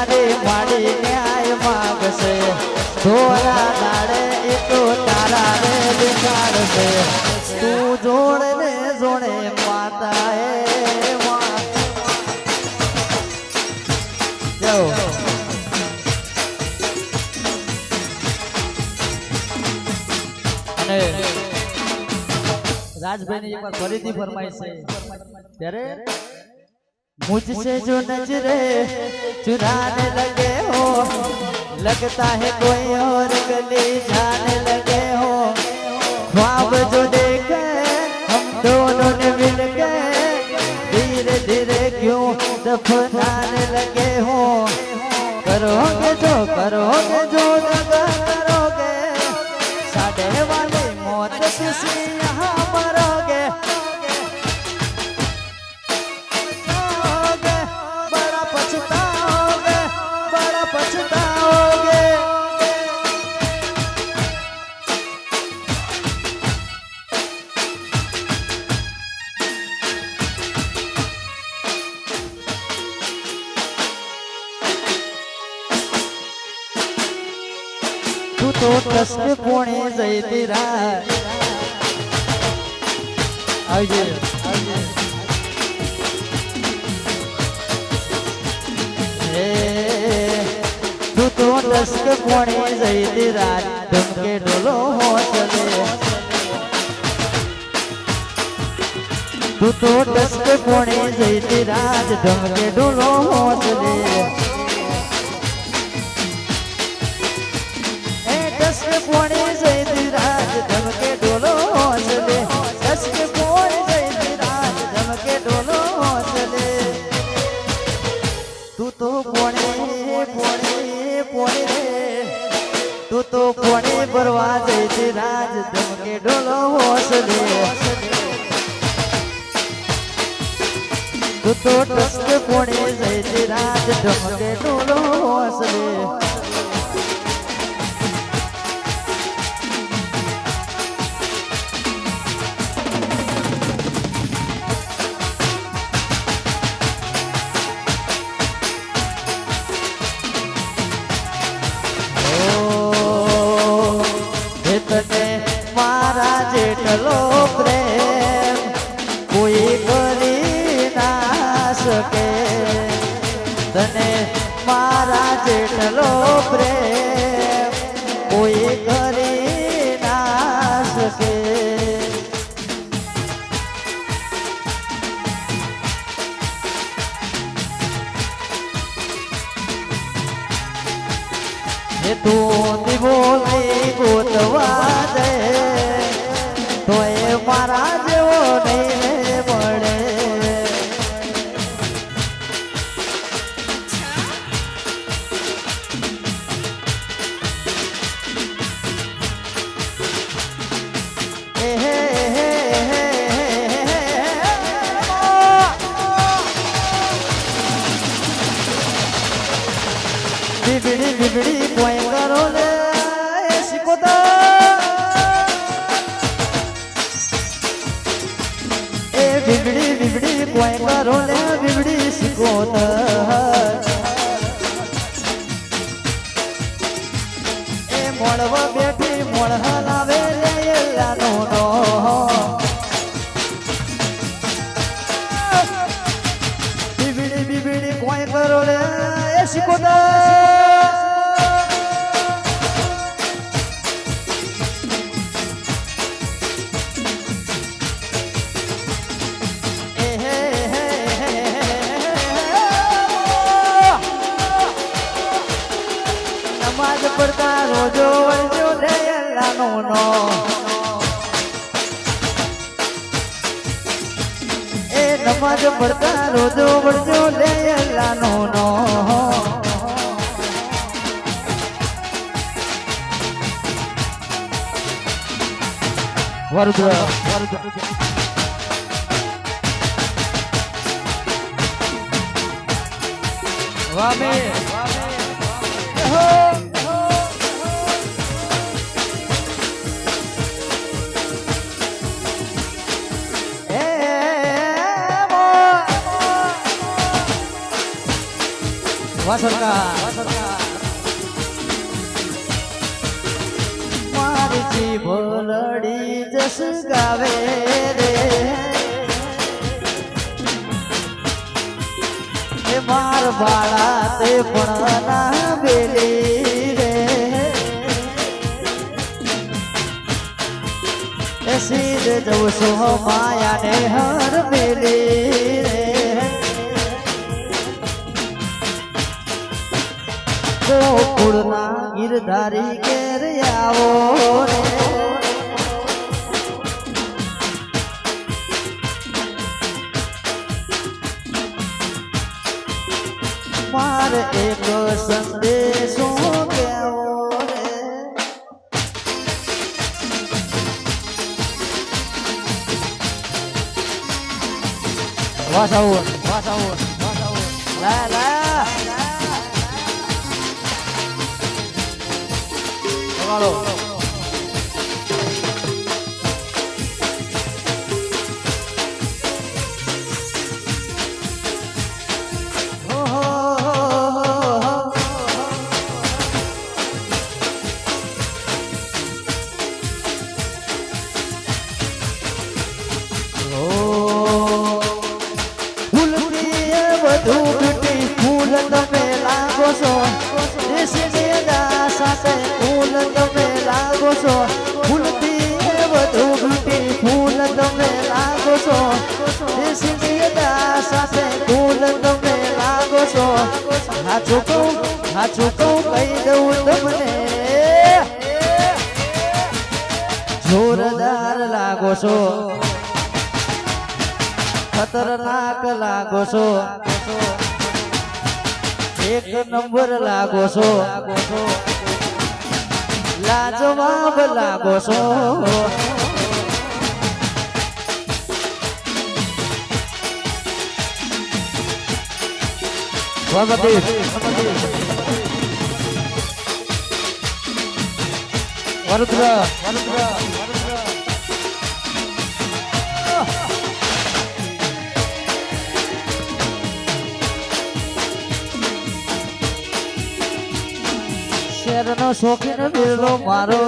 તારે માડી ન્યાય માગશે. ધોરા દાડે એ તારા રે દેખાડશે તું જોડે ને જોડે માતા એ રાજભાઈ ફરીથી ફરમાય છે. ત્યારે मुझसे जो नजरे चुराने लगे हो, लगता है कोई और गली जाने लगे हो। ख्वाब जो देखे, हम दोनों ने मिल गए धीरे धीरे क्यों दफनाने लगे हो? करोगे जो करोगे जो તું તો કષ્ટ પોણે જઈતી રાત આવજે આવજે હે તું તો દસ્ક પોણે જઈતી રાત ધમકે ડોલો હોસલે તું તો દસ્ક પોણે જઈતી રાત ધમકે ડોલો હોસલે એ દસ્ક પોણે જઈતી રાત ધમકે ડોલો હોસલે દસ્ક પોણે જઈતી રાત ધમકે ડોલો હોસલે તું તો પોણે પોણે પોણે રે તું તો પોણે ભરવા જઈ છે રાજ ધમકે ડોલો હોસલે તું તો ટસ્ક પોણે જઈ છે રાજ ધમકે ડોલો હોસલે મારા જેટલો પ્રેમ કોઈ કરી ના શકે. તું લઈ ગોતવા દે. મોળવા બેઠી મોળ નો એ નમાજ પડતા રોજો વળજો લે અલ્લાહનો નો વરુદ્ર વરુદ્ર વામે વાસણકા મારી જીભ લડી જસ ગાવે રે. એ માર બાળા તે પણ ના બેલી રે એ જવું છું માયા ને હર બેલી રે. ગોકુળના ગિરધારી ઘેર આવો મારે એક સંદેશો કેવો રે વાસાવું વાસાવું વાસાવું લા લા તમારો ફૂલ તમે લાગો છો. ફૂલથી વધુ ઘટી ફૂલ તમે લાગો છો. સાથે ફૂલ તમે લાગો છો. હાચું કહું હાચું કહું, કહી દઉં તમને. જોરદાર લાગો છો. ખતરનાક લાગો છો. એક નંબર લાગો છો. લાજવાબ લાગો છો વરુદ્ર વરુદ્ર શેરનો શોખીન બિરલો મારો.